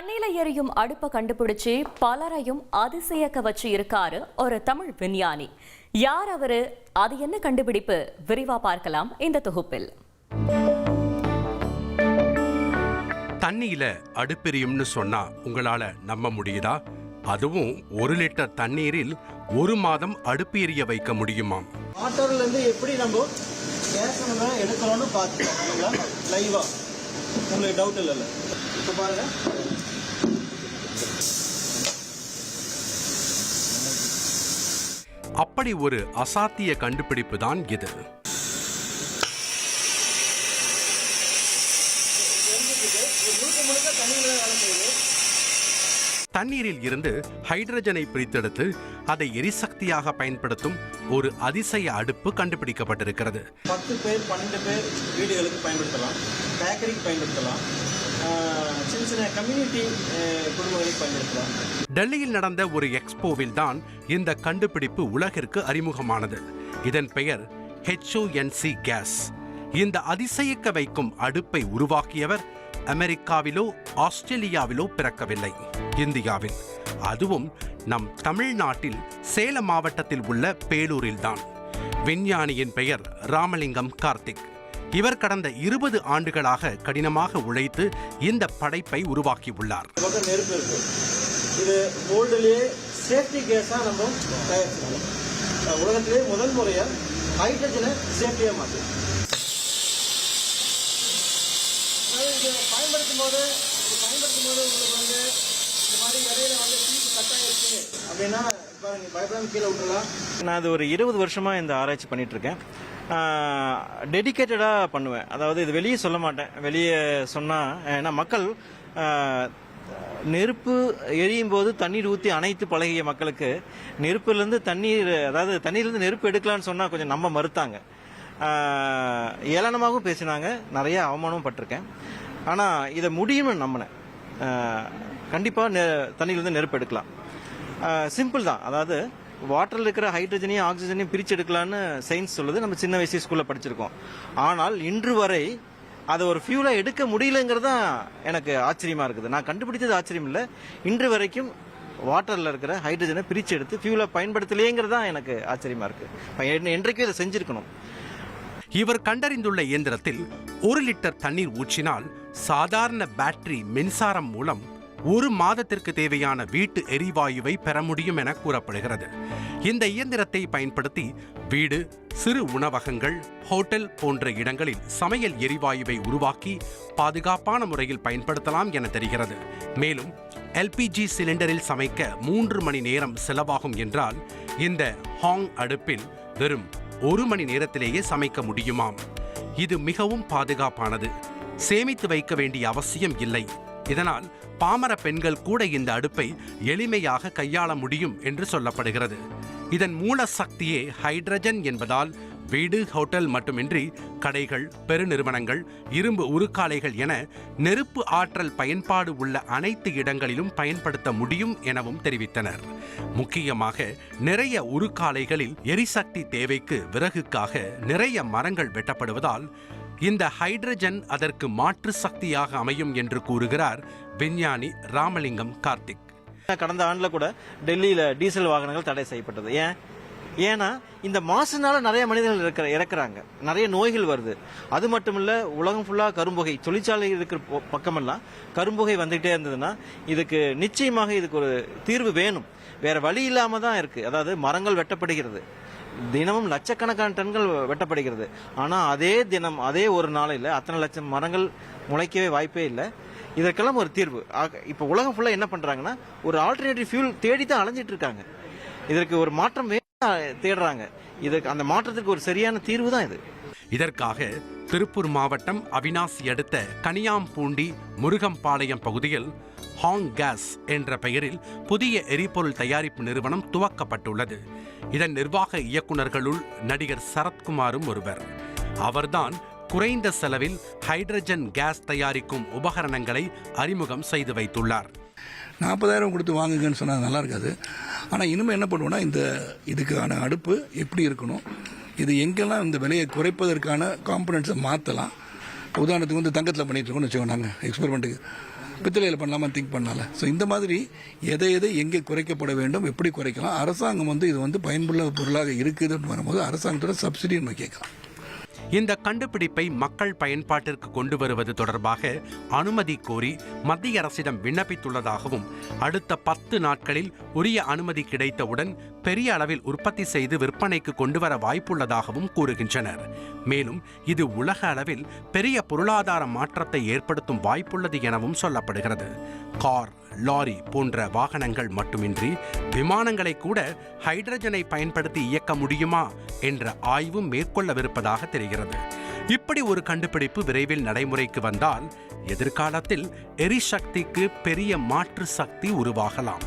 தண்ணியில எரியும் அடுப்பை கண்டுபிடிச்சு பலரையும் அதிசயக்க வச்சு இருக்காரு ஒரு தமிழ் விஞ்ஞானி. யார் அவரு? அது என்ன கண்டுபிடிப்பு? விரிவா பார்க்கலாம் இந்த தொகுப்பில். தண்ணியில அடுப்பெரியும்னு சொன்னா உங்களால நம்ப முடியுதா? அதுவும் ஒரு லிட்டர் தண்ணீரில் ஒரு மாதம் அடுப்பு எரிய வைக்க முடியுமாம் வாட்டர்ல இருந்து எப்படி நம்ம கேஸ் எடுக்கிறோம்னு பார்த்துக்கலாம். லைவா உங்களுக்கு டவுட் இல்லைல்ல. இப்போ பாருங்க. அப்படி ஒரு அசாத்திய கண்டுபிடிப்பு தான் இது. தண்ணீரில் இருந்து ஹைட்ரஜனை பிரித்தெடுத்து அதை எரிசக்தியாக பயன்படுத்தும் ஒரு அதிசய அடுப்பு கண்டுபிடிக்கப்பட்டிருக்கிறது. பத்து பேர் பன்னெண்டு பேர் வீடுகளுக்கு பயன்படுத்தலாம். பேக்கரிக்கு பயன்படுத்தலாம். சின்ன சின்ன கம்யூனிட்டி டெல்லியில் நடந்த ஒரு எக்ஸ்போவில் தான் இந்த கண்டுபிடிப்பு உலகிற்கு அறிமுகமானது. இதன் பெயர் ஹெச்ஓஎன்சி கேஸ் இந்த அதிசயிக்க வைக்கும் அடுப்பை உருவாக்கியவர் அமெரிக்காவிலோ ஆஸ்திரேலியாவிலோ பிறக்கவில்லை. இந்தியாவில். அதுவும் நம் தமிழ்நாட்டில் சேலம் மாவட்டத்தில் உள்ள பேலூரில்தான் விஞ்ஞானியின் பெயர் ராமலிங்கம் கார்த்திக். இவர் கடந்த இருபது ஆண்டுகளாக கடினமாக உழைத்து இந்த படைப்பை உருவாக்கியுள்ளார். இது வேர்ல்டுலேயே சேஃப்டி கேஸாக நம்ம தயாரிச்சிருக்கோம். உலகத்திலே முதல் முறையாக ஹைட்ரஜனை சேஃப்டியாக மாற்றும் இதை பயன்படுத்தும் போது இது பயன்படுத்தும் போது உங்களுக்கு வந்து இந்த மாதிரி இடையில வந்து தீக்கு கட்டாயிருச்சு அப்படின்னா பாருங்க பயப்படாம கீழே விட்டுறலாம் நான் அது ஒரு இருபது வருஷமா இந்த ஆராய்ச்சி பண்ணிட்டு இருக்கேன். டெடிக்கேட்டடாக பண்ணுவேன். அதாவது இது வெளியே சொல்ல மாட்டேன். வெளியே சொன்னால் ஏன்னா மக்கள் நெருப்பு எரியும் போது தண்ணீர் ஊற்றி அணைத்து பழகிய மக்களுக்கு நெருப்புலேருந்து தண்ணீர் அதாவது தண்ணீர்லேருந்து நெருப்பு எடுக்கலாம்னு சொன்னால் கொஞ்சம் நம்ப மறுத்தாங்க. ஏளனமாகவும் பேசினாங்க. நிறைய அவமானமும் பட்டிருக்கேன். ஆனால் இதை முடியும்னு நம்பினேன். கண்டிப்பாக நெ தண்ணியிலேருந்து நெருப்பு எடுக்கலாம். சிம்பிள் தான். அதாவது வாட்டரில் இருக்கிற ஹைட்ரஜனையும் ஆக்சிஜனையும் பிரிச்சு எடுக்கலான்னு சயின்ஸ் சொல்லுது. நம்ம சின்ன வயசு ஸ்கூலில் படிச்சிருக்கோம். ஆனால் இன்று வரை அதை ஒரு ஃபியூலாக எடுக்க முடியலங்கிறது தான் எனக்கு ஆச்சரியமா இருக்குது. நான் கண்டுபிடிச்சது ஆச்சரியம் இல்லை. இன்று வரைக்கும் வாட்டரில் இருக்கிற ஹைட்ரஜனை பிரிச்சு எடுத்து ஃபியூலை பயன்படுத்தலையேங்கிறது தான் எனக்கு ஆச்சரியமா இருக்குது என்றைக்கும் இதை செஞ்சிருக்கணும். இவர் கண்டறிந்துள்ள இயந்திரத்தில் ஒரு லிட்டர் தண்ணீர் ஊற்றினால் சாதாரண பேட்டரி மின்சாரம் மூலம் ஒரு மாதத்திற்கு தேவையான வீட்டு எரிவாயுவை பெற முடியும் என கூறப்படுகிறது. இந்த இயந்திரத்தை பயன்படுத்தி வீடு சிறு உணவகங்கள் ஹோட்டல் போன்ற இடங்களில் சமையல் எரிவாயுவை உருவாக்கி பாதுகாப்பான முறையில் பயன்படுத்தலாம் என தெரிகிறது. மேலும் எல்பிஜி சிலிண்டரில் சமைக்க மூன்று மணி நேரம் செலவாகும் என்றால் இந்த ஹாங் அடுப்பில் வெறும் ஒரு மணி நேரத்திலேயே சமைக்க முடியுமாம்? இது மிகவும் பாதுகாப்பானது. சேமித்து வைக்க வேண்டிய அவசியம் இல்லை. இதனால் பாமர பெண்கள் கூட இந்த அடுப்பை எளிமையாக கையாள முடியும் என்று சொல்லப்படுகிறது. இதன் மூல சக்தியே ஹைட்ரஜன் என்பதால் வீடு ஹோட்டல் மட்டுமின்றி கடைகள் பெருநிறுவனங்கள் இரும்பு உருக்காலைகள் என நெருப்பு ஆற்றல் பயன்பாடு உள்ள அனைத்து இடங்களிலும் பயன்படுத்த முடியும் எனவும் தெரிவித்தனர். முக்கியமாக நிறைய உருக்காலைகளில் எரிசக்தி தேவைக்கு விறகுக்காக நிறைய மரங்கள் வெட்டப்படுவதால் இந்த ஹைட்ரஜன் அதற்கு மாற்று சக்தியாக அமையும் என்று கூறுகிறார் விஞ்ஞானி ராமலிங்கம் கார்த்திக். கடந்த ஆண்டில் கூட டெல்லியில் டீசல் வாகனங்கள் தடை செய்யப்பட்டது. ஏன்? ஏன்னா இந்த மாசுனால நிறைய மனிதர்கள் இருக்கிற இறக்குறாங்க. நிறைய நோய்கள் வருது. அது மட்டும் இல்லை உலகம் ஃபுல்லாக கரும்புகை தொழிற்சாலை இருக்கிற பக்கமெல்லாம் கரும்புகை வந்துகிட்டே இருந்ததுன்னா இதுக்கு நிச்சயமாக இதுக்கு ஒரு தீர்வு வேணும். வேற வழி இல்லாமல் தான் இருக்கு. அதாவது மரங்கள் வெட்டப்படுகிறது. தினமும் லட்சக்கணக்கான டன்கள் வெட்டப்படுகிறது. ஆனால் அதே தினம் அதே ஒரு நாளையில் அத்தனை லட்சம் மரங்கள் முளைக்கவே வாய்ப்பே இல்லை. இதற்கெல்லாம் ஒரு தீர்வு. ஆக- உலகம் ஃபுல்லாக என்ன பண்ணுறாங்கன்னா ஒரு ஆல்டர்னேட்டிவ் ஃபியூல் தேடி தான் அலைஞ்சிட்டு இருக்காங்க இதற்கு ஒரு மாற்றம் வேணும் தேடுறாங்க. இதுக்கு அந்த மாற்றத்துக்கு ஒரு சரியான தீர்வு தான் இது. இதற்காக திருப்பூர் மாவட்டம் அவினாசி அடுத்த கனியாம்பூண்டி முருகம்பாளையம் பகுதியில் ஹாங் கேஸ் என்ற பெயரில் புதிய எரிபொருள் தயாரிப்பு நிறுவனம் துவக்கப்பட்டுள்ளது. இதன் நிர்வாக இயக்குனர்களுள் நடிகர் சரத்குமாரும் ஒருவர். அவர்தான் குறைந்த செலவில் ஹைட்ரஜன் கேஸ் தயாரிக்கும் உபகரணங்களை அறிமுகம் செய்து வைத்துள்ளார். நாற்பதாயிரம் கொடுத்து வாங்குங்கன்னு சொன்னால் நல்லா இருக்காது. ஆனால் இனிமேல் என்ன பண்ணுவோம்னா இந்த இதுக்கான அடுப்பு எப்படி இருக்கணும் இது எங்கெல்லாம் இந்த விலையை குறைப்பதற்கான காம்பனன்ட்ஸை மாற்றலாம் உதாரணத்துக்கு வந்து தங்கத்தில் பண்ணிகிட்ருக்கோம்னு வச்சுக்கோங்க நாங்கள் எக்ஸ்பெரிமெண்ட்டுக்கு பித்தளையில் பண்ணலாமா? திங்க் பண்ணலாம்ல. ஸோ இந்த மாதிரி எதை எதை எங்கே குறைக்கப்பட வேண்டும் எப்படி குறைக்கலாம்? அரசாங்கம் வந்து இது வந்து பயனுள்ள பொருளாக இருக்குதுன்னு வரும்போது அரசாங்கத்தோட சப்சிடி நம்ம கேட்கலாம். இந்த கண்டுபிடிப்பை மக்கள் பயன்பாட்டிற்கு கொண்டு வருவது தொடர்பாக அனுமதி கோரி மத்திய அரசிடம் விண்ணப்பித்துள்ளதாகவும் அடுத்த பத்து நாட்களில் உரிய அனுமதி கிடைத்தவுடன் பெரிய அளவில் உற்பத்தி செய்து விற்பனைக்கு கொண்டு வர வாய்ப்புள்ளதாகவும் கூறுகின்றனர். மேலும் இது உலக அளவில் பெரிய பொருளாதார மாற்றத்தை ஏற்படுத்தும் வாய்ப்புள்ளது எனவும் சொல்லப்படுகிறது. கார் லாரி போன்ற வாகனங்கள் மட்டுமின்றி விமானங்களை கூட ஹைட்ரஜனை பயன்படுத்தி இயக்க முடியுமா என்ற ஆய்வும் மேற்கொள்ளவிருப்பதாக தெரிகிறது. இப்படி ஒரு கண்டுபிடிப்பு விரைவில் நடைமுறைக்கு வந்தால் எதிர்காலத்தில் எரிசக்திக்கு பெரிய மாற்று சக்தி உருவாகலாம்.